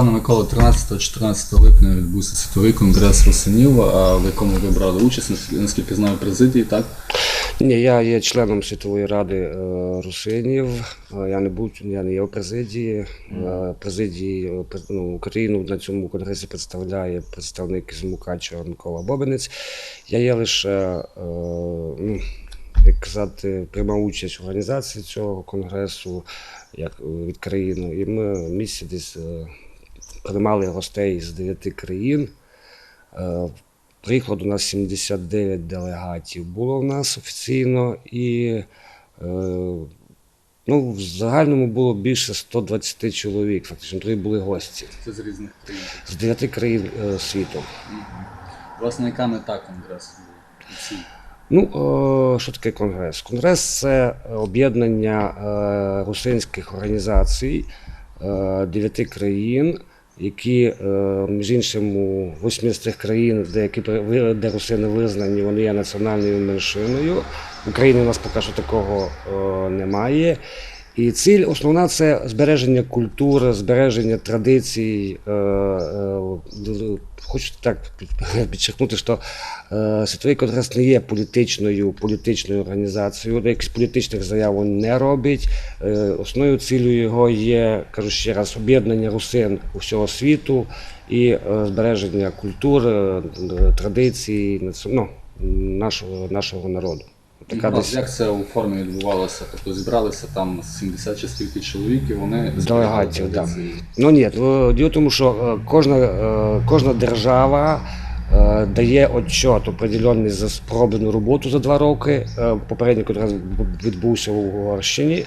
Пане Микола, 13-14 липня відбувся світовий конгрес Русинів, в якому ви брали участь, наскільки- знаю, президії, так? Ні, я є членом світової ради е, русинів. Е, Я не був, я не є в президії. Е, Президії ну, Україну на цьому конгресі представляє представник з Мукачева Микола Бобинець. Я є лише, ну, як казати, приймав участь в організації цього конгресу як від країни. І ми місяць десь приймали гостей з дев'яти країн. Е, Приїхало до нас 79 делегатів було в нас офіційно, і е, ну, в загальному було більше 120 чоловік. Фактично, тоді були гості Це з різних країн. з 9 країн е, світу. Власне, яка мета конгресу? Ну, що таке конгрес? Конгрес це об'єднання русинських організацій дев'яти країн, які, е, між іншим, у восьми з цих країн, де, які, де русини визнані, вони є національною меншиною. В Україні у нас поки що такого е, немає. І ціль основна це збереження культури, збереження традицій. Е, е, хочу так підчеркнути, що е, Світовий конгрес не є політичною політичною організацією, якихось політичних заяв не робить. Основною цілею його є, кажу ще раз, об'єднання русин усього світу і збереження культури, традицій ну, нашого, нашого народу. Така десь Як це у формі відбувалося? Тобто зібралися там 70 чи скільки чоловік, і вони Делегатів, так. Ну ні, діло в тому, що е, кожна, е, кожна держава е, дає отчет определенний за спроблену роботу за два роки. Попередній конгрес відбувся в Угорщині.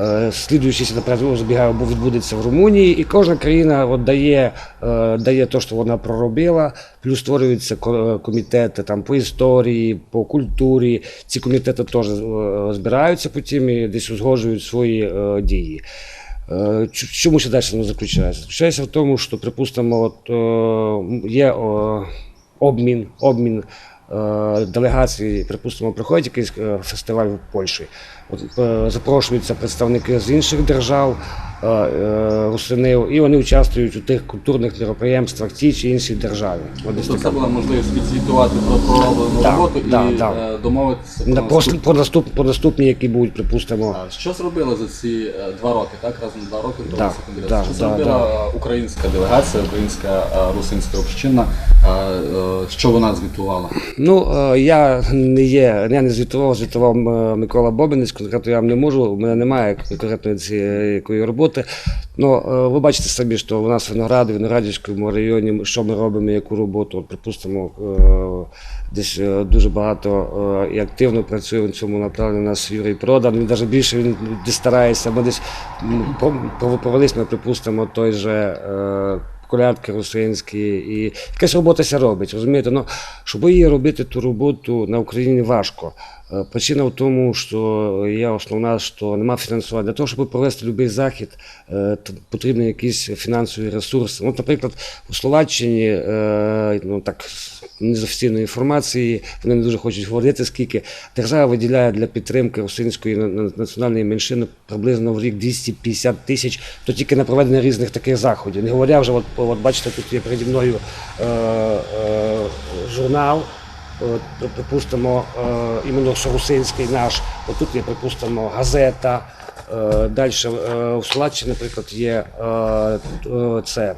Е, Слідуючий наперед збігає, бо відбудеться в Румунії, і кожна країна от дає, е, дає те, що вона проробила, плюс створюються е, комітети там, по історії, по культурі. Ці комітети теж збираються потім і десь узгоджують свої дії. Чому ще далі воно заключається? Заключається в тому, що, припустимо, от, є обмін, обмін е, делегацій, припустимо, приходять якийсь е, фестиваль в Польщі. От, е, запрошуються представники з інших держав, е, е, русинів, і вони участвують у тих культурних мероприємствах тій чи іншій державі. Тобто це була можливість відзвітувати про пророблену Да, роботу да, і да. е, домовитися про по, наступ- по, наступ, по наступні, які будуть, припустимо. А Що зробили за ці два роки, так? Разом два роки Да, конгрес. да, Що да, зробила е, українська делегація, українська русинська община? Що вона звітувала? Ну, я не є, я не звітував, звітував Микола Бобинець, конкретно я вам не можу, у мене немає конкретної цієї якої роботи. Ну, е, ви бачите самі, що у нас в Винограді, в Виноградівському районі, що ми робимо, яку роботу. От, припустимо, е, десь е, дуже багато і активно працює в цьому направленні у нас Юрій Продан. Він навіть більше він десь старається. Ми десь повелись, ми припустимо, той же. Колядки русинські, і якась робота ся робить, розумієте? Ну, щоб її робити ту роботу на Україні важко. Е, Причина в тому, що є основна, що нема фінансування. Для того, щоб провести будь-який захід, е, потрібні якісь фінансові ресурси. От, наприклад, у Словаччині, е, ну так, не з офіційної інформації, вони не дуже хочуть говорити, скільки держава виділяє для підтримки русинської на- на- національної меншини приблизно в рік 250 тисяч, то тільки на проведення різних таких заходів. Не говоря вже, от, от бачите, тут є переді мною е, е, журнал. Припустимо, е, іменно Шарусинський русинський наш, отут є, припустимо, газета. Далі у Словаччині, наприклад, є е, е, це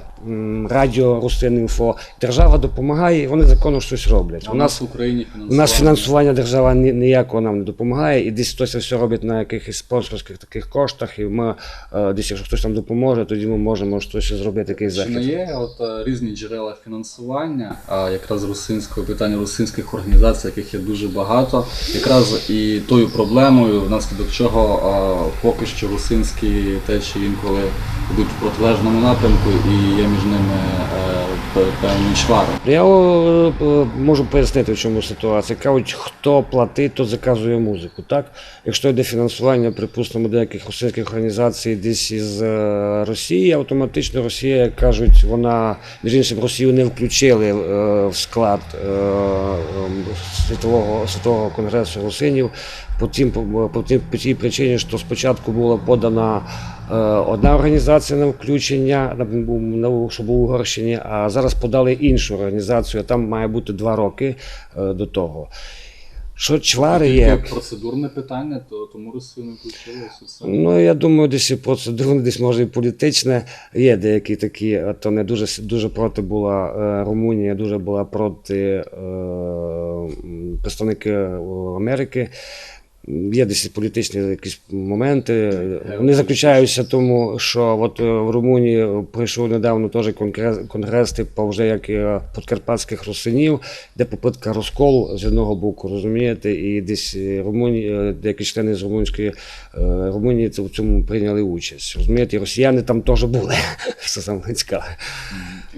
радіо Русинінфо. Держава допомагає, вони законно щось роблять. А У нас в Україні у нас фінансування держава ніякого нам не допомагає, і десь хтось все робить на якихось спонсорських таких коштах. І ми е, десь, якщо хтось нам допоможе, тоді ми можемо щось зробити якийсь Чи не є от різні джерела фінансування, а якраз русинського питання русинських організацій, яких є дуже багато, якраз і тою проблемою, внаслідок чого е, що русинські течії інколи йдуть в протилежному напрямку і є між ними е, пе- певні чвари. Я е, можу пояснити, в чому ситуація. Кажуть, хто платить, то заказує музику. Так? Якщо йде фінансування, припустимо, деяких російських організацій десь із е, Росії, автоматично Росія, як кажуть, вона між іншим Росію не включили в склад ем, світового, світового конгресу русинів. По, тим, по, тим, по тій причині, що спочатку була подана е, одна організація на включення, на, на, що був у Угорщині, а зараз подали іншу організацію. Там має бути два роки е, до того. Що чвари є? процедурне питання, то тому Росію не включилося. Ну, я думаю, десь і процедурне, десь може і політичне. Є деякі такі, то не дуже, дуже проти була е, Румунія, дуже була проти е, представники е, Америки. Є десь політичні якісь моменти. Вони заключаються тому, що от е, в Румунії пройшов недавно теж конгрес, конгрес типу, вже як е, подкарпатських русинів, де попитка розколу з одного боку, розумієте, і десь е, Румунії, деякі члени з румунської Румунії в цьому прийняли участь. Розумієте, і росіяни там теж були. Це саме.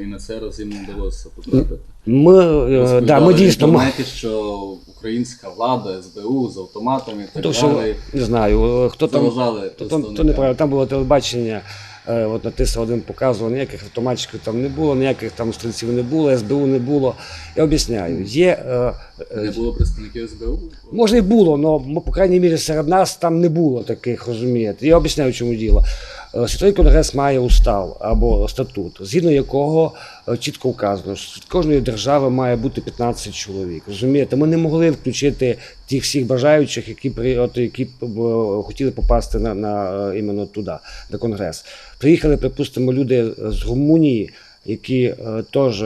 І на цей раз їм не вдалося потрапити. Ми, е, да, ми дійсно. Інтернеті, що українська влада, СБУ з автоматами і так що, далі не знаю, е, хто там. То, то, то представникам. неправильно, там було телебачення, е, от на тис один показував, ніяких автоматчиків там не було, ніяких там стрільців не було, СБУ не було. Я об'ясняю, є. Е, е, Не було представників СБУ? Може і було, але по крайній мірі серед нас там не було таких, розумієте. Я об'ясняю, в чому діло. Е, Світовий конгрес має устав або статут, згідно якого е, чітко вказано, що кожної держави має бути 15 чоловік. Розумієте, ми не могли включити тих всіх бажаючих, які от, які хотіли попасти на, на е, іменно туди, на конгрес. Приїхали, припустимо, люди з Румунії. Які е, теж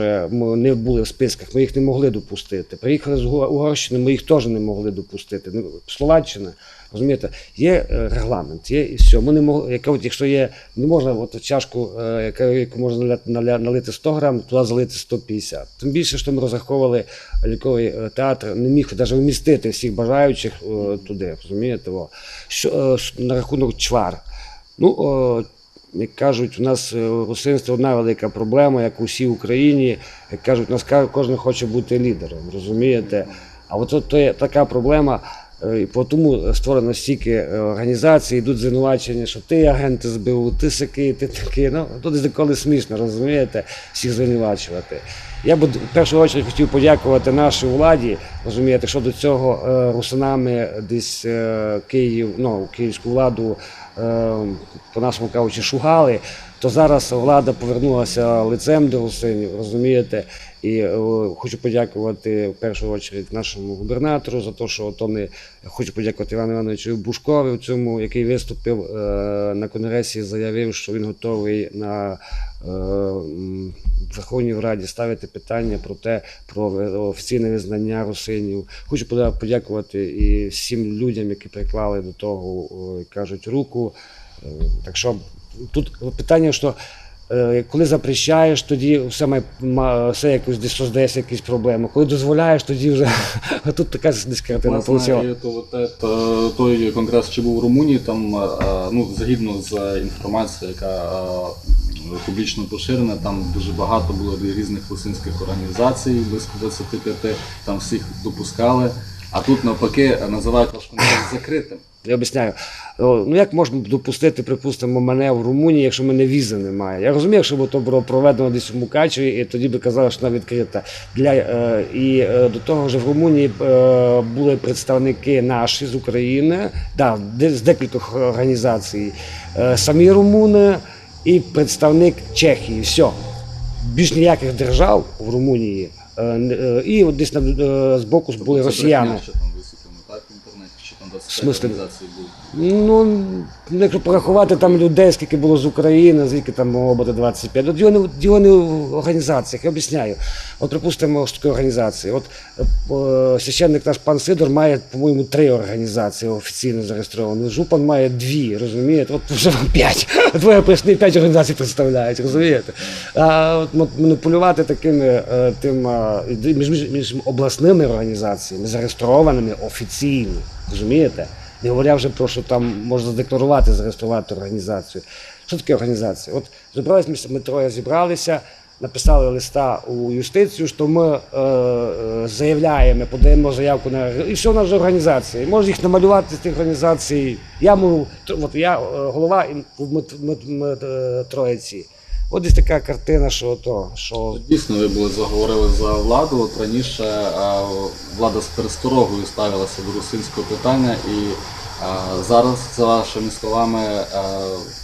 не були в списках, ми їх не могли допустити. Приїхали з Угор- Угорщини, ми їх теж не могли допустити. Ну, Словаччина, розумієте, є е, регламент, є і все. Ми не могли, яка, от, якщо є, не можна от, чашку, е, яка, яку можна наляти, налити 100 грам, туди залити 150. Тим більше, що ми розраховували ліковий е, театр, не міг навіть вмістити всіх бажаючих туди, розумієте? Во. Що, на рахунок чвар. Ну, о, як кажуть, у нас у одна велика проблема, як у всій Україні. Як кажуть, у нас кожен хоче бути лідером, розумієте? А от то є така проблема. Е, по тому створено стільки е, організацій, йдуть звинувачення, що ти агент СБУ, ти сякий, ти такий. Ну, тут деколи смішно, розумієте, всіх звинувачувати. Я б в першу чергу хотів подякувати нашій владі, розумієте, що до цього е, русинами десь Київ, ну, київську владу е, по-нашому кажучи, шугали, то зараз влада повернулася лицем до русинів, розумієте? І е, хочу подякувати в першу чергу нашому губернатору за те, що вони хочу подякувати Івану Івановичу Бушкові, в цьому, який виступив е, на конгресі, заявив, що він готовий на е, Верховній Раді ставити питання про те, про е, офіційне визнання русинів. Хочу подякувати і всім людям, які приклали до того, о, кажуть, руку. Е, Так що тут питання, що е, коли запрещаєш, тоді все має все якось десь создається якісь проблеми. Коли дозволяєш, тоді вже тут така десь картина вийшла. то, то- той конгрес, що був в Румунії, там е, ну, згідно з інформацією, яка е, публічно поширена, там дуже багато було різних лисинських організацій, близько 25, там всіх допускали. А тут навпаки називають ваш конгрес закритим. Я об'ясняю. Ну як можна допустити, припустимо, мене в Румунії, якщо мене візи немає? Я розумію, якщо б то було проведено десь у Мукачеві, і тоді би казали, що вона відкрита. Для, е, і е, до того ж в Румунії е, були представники наші з України, да, з декількох організацій, самі румуни і представник Чехії. Все. Більш ніяких держав в Румунії. І от десь на, е, з боку були росіяни. що висвітлено, так, в інтернеті, що там 25 смислі? організацій було. Ну, якщо порахувати там людей, скільки було з України, скільки там могло бути 25. От діло діло не в організаціях, я об'ясняю. От, припустимо, що таке організації. От е, священник наш пан Сидор має, по-моєму, три організації офіційно зареєстровані. Жупан має дві, розумієте? От вже вам п'ять. Двоє прийшли, п'ять організацій представляють, розумієте? А от маніпулювати такими е, тим, між, між, між обласними організаціями, зареєстрованими офіційно, розумієте? Не говоря вже про що там можна задекларувати, зареєструвати організацію. Що таке організація? От зібрались ми, ми троє зібралися, написали листа у юстицію, що ми е, е, заявляємо, подаємо заявку на і все у нас вже організація. І може їх намалювати з тих організацій. Я можу, от я е, голова і ми, ми, ми, е, троєці. От десь така картина, що то, що Дійсно, ви були заговорили за владу. От раніше е, влада з пересторогою ставилася до русинського питання і зараз, за вашими словами, е,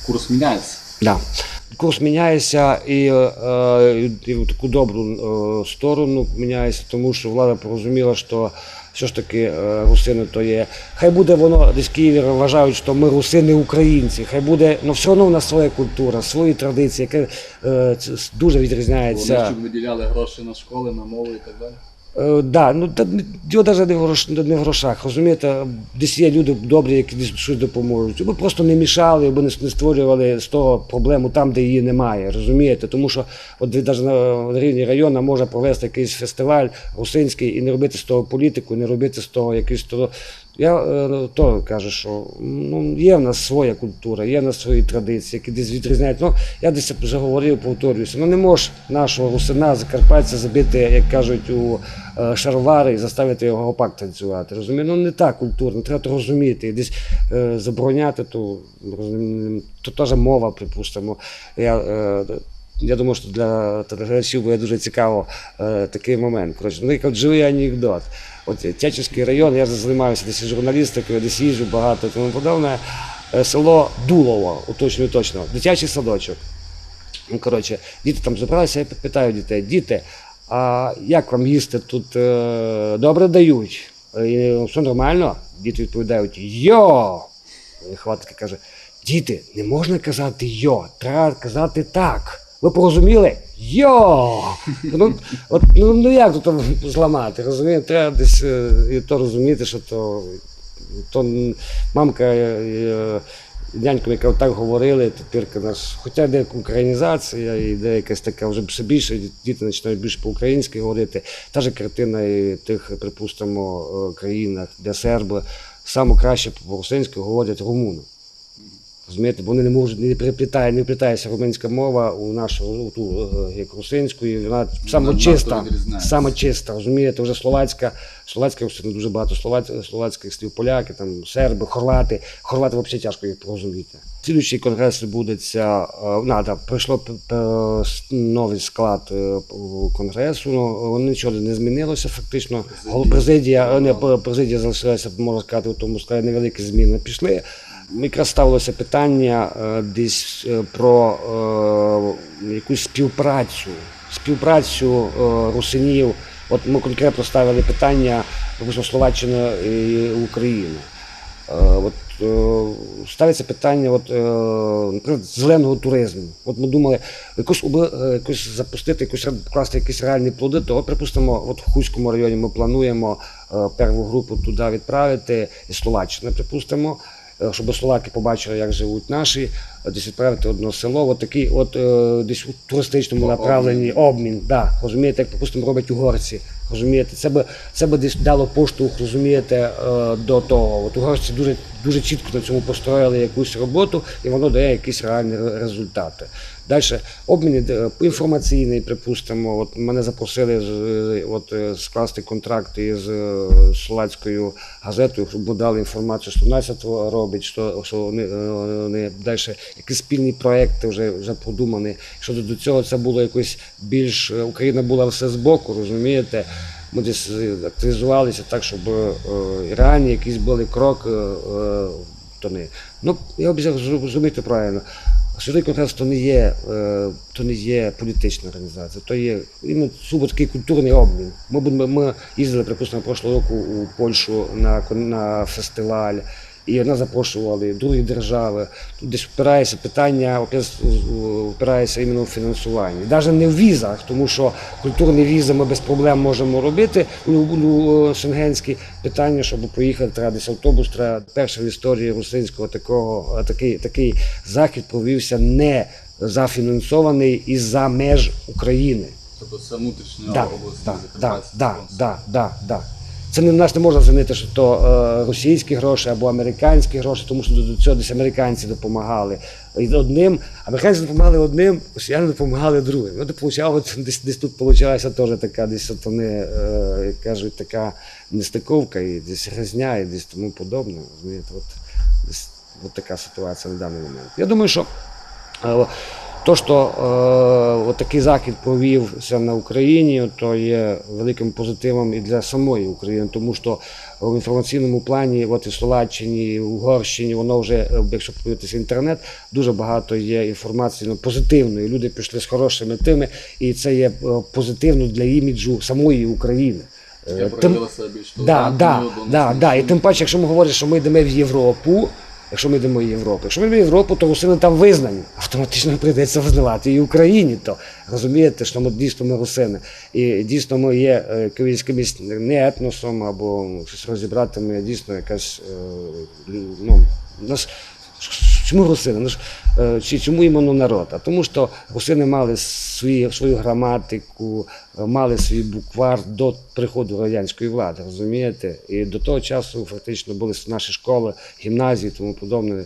курс міняється. Да. Курс міняється і, е, е, і в таку добру е, сторону міняється, тому що влада порозуміла, що все ж таки е, русини то є. Хай буде воно десь Києві вважають, що ми русини українці. Хай буде, ну все одно в нас своя культура, свої традиції, яка е, дуже відрізняється. Вони щоб виділяли гроші на школи, на мову і так далі. Е, да, ну та діло навіть не в, грош, не в грошах. Розумієте, десь є люди добрі, які десь щось допоможуть. Ми просто не мішали, аби не, створювали з того проблему там, де її немає. Розумієте? Тому що от навіть на, рівні району може провести якийсь фестиваль русинський і не робити з того політику, не робити з того якийсь того. Я е, то кажу, що ну, є в нас своя культура, є в нас свої традиції, які десь відрізняють. Ну, я десь вже говорив, повторююся. Ну не може нашого русина, закарпатця забити, як кажуть, у е, шаровари і заставити його гопак танцювати. Розумієте? Ну не так культурно, треба то розуміти. І десь е, забороняти, то, то теж мова, припустимо. Я, е, я думаю, що для телеглядачів буде дуже цікаво е, такий момент. Коротше, ну, от живий анекдот. От Тячівський район, я займаюся десь журналістикою, десь їжджу багато і тому подобне. Е, Село Дулово, уточнюю точно, дитячий садочок. Ну, коротше, діти там зібралися, я питаю дітей, діти, а як вам їсти тут е, добре дають? Е, І, все нормально? Діти відповідають Йо! І хватки каже: діти, не можна казати йо, треба казати так. Ви порозуміли? Йо! Ну, от, ну, ну як тут зламати? Розумієте? Треба десь е, і то розуміти, що то, то мамка. е, е, Дянькам, яка так говорили, тепер наш, хоча йде українізація, і якась така вже все більше, діти починають більше по-українськи говорити. Та ж картина і тих, припустимо, е, країнах, де серби саме краще по-русинськи говорять румуни. Розумієте, вони не можуть не приплітає, не вплітається румунська мова у нашу у ту е, як русинську, і вона чиста, саме чиста, розумієте, вже словацька, словацька вже дуже багато словаць, словацьких слів, поляки, там серби, хорвати. Хорвати взагалі тяжко їх порозуміти. Слідуючий конгрес відбудеться, е, на, да, пройшло п- п- с- новий склад е, конгресу, ну, нічого не змінилося фактично. Президія, не, президія залишилася, можна сказати, в тому складі невеликі зміни пішли. Якраз ставилося питання е, десь е, про е, якусь співпрацю, співпрацю русинів. От ми конкретно ставили питання Словаччина і України. Е, От, ставиться питання от, наприклад, зеленого туризму. От ми думали, якось, якось запустити, якось вкласти якісь реальні плоди, то, припустимо, от в Хуському районі ми плануємо перву групу туди відправити із Словаччини, припустимо, щоб словаки побачили, як живуть наші, е, десь відправити одне село, от такий, от е, десь у туристичному направленні обмін. Да, розумієте, як, припустимо, роблять угорці. Розумієте, це би це би десь дало поштовх, розумієте, е, до того. От угорці дуже дуже чітко на цьому построїли якусь роботу, і воно дає якісь реальні результати. Далі обмін е, інформаційний, припустимо. От мене запросили з- е, от, е, скласти контракт із словацькою газетою, щоб дали інформацію, що НАСЯ робить, що, що вони, вони далі якісь спільні проекти вже, вже продумані. Що до- цього це було якось більш е, Україна була все збоку, розумієте. Ми десь е, активізувалися так, щоб е, реальні якісь були крок. то не. Ну, я обіцяв зрозуміти правильно. Святий конгрес то не є, то не є політична організація, то є такий культурний обмін. Ми, ми їздили, припустимо, прошлого року у Польщу на, на фестиваль, і нас запрошували другі держави. Тут десь впирається питання, впирається іменно в фінансуванні. Навіть не в візах, тому що культурні візи ми без проблем можемо робити. У, у шенгенські питання, щоб поїхати, треба десь автобус, треба перший в історії русинського такого, такий, такий захід провівся не зафінансований із-за меж України. Тобто це внутрішня Да, область да, да, да, да, да, да. Це не нас не можна змінити, що то е, російські гроші або американські гроші, тому що до, цього десь американці допомагали. І одним, американці допомагали одним, росіяни допомагали другим. Ну, от десь, десь тут получалася теж така, десь от вони, е, кажуть, така нестиковка, і десь гризня, і десь тому подобне. От, десь, от така ситуація на даний момент. Я думаю, що Е, То, що е, от такий захід провівся на Україні, то є великим позитивом і для самої України, тому що в інформаційному плані, от і в Словаччині, і в Угорщині, воно вже, е, якщо подивитися інтернет, дуже багато є інформації ну, позитивної. Люди пішли з хорошими тими, і це є е, позитивно для іміджу самої України. Е, Я тим- проявилася більш Да, да, да, да. І тим паче, якщо ми говоримо, що ми йдемо в Європу, якщо ми йдемо в Європу, якщо ми йдемо в Європу, то русини там визнані. Автоматично прийдеться визнавати і Україні. То розумієте, що ми дійсно ми русини. І дійсно ми є е, якимось не етносом або щось розібрати, ми дійсно якась е, ну, нас. Чому русини? Ну ж, е, чи чому іменно народ? А тому що русини мали свої, свою граматику, е, мали свій буквар до приходу радянської влади, розумієте? І до того часу фактично були наші школи, гімназії і тому подобне.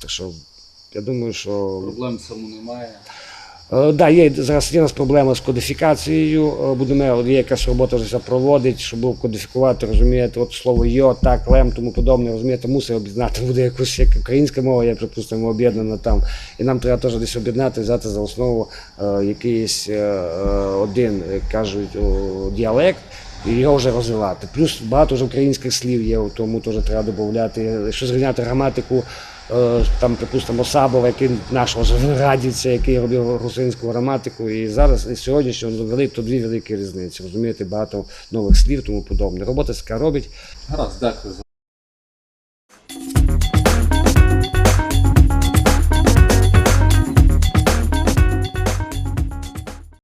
Так що я думаю, що Проблем в цьому немає. Е, Да, є зараз є нас проблема з кодифікацією. Е, Будемо є якась робота вже проводить, щоб кодифікувати, розумієте, от слово йо, так, лем, тому подобне, розумієте, мусить об'єднати буде якусь як українська мова, я припустимо, об'єднана там. І нам треба теж десь об'єднати, взяти за основу е, якийсь е, е, один, як кажуть, діалект. І його вже розвивати. Плюс багато вже українських слів є, тому теж треба додати. Якщо зрівняти граматику там, припустимо, Сабова, який нашого радіця, який робив русинську граматику. І зараз і сьогодні, що довели, то дві великі різниці. Розумієте, багато нових слів, тому подобне. Робота така робить. Гаразд, дякую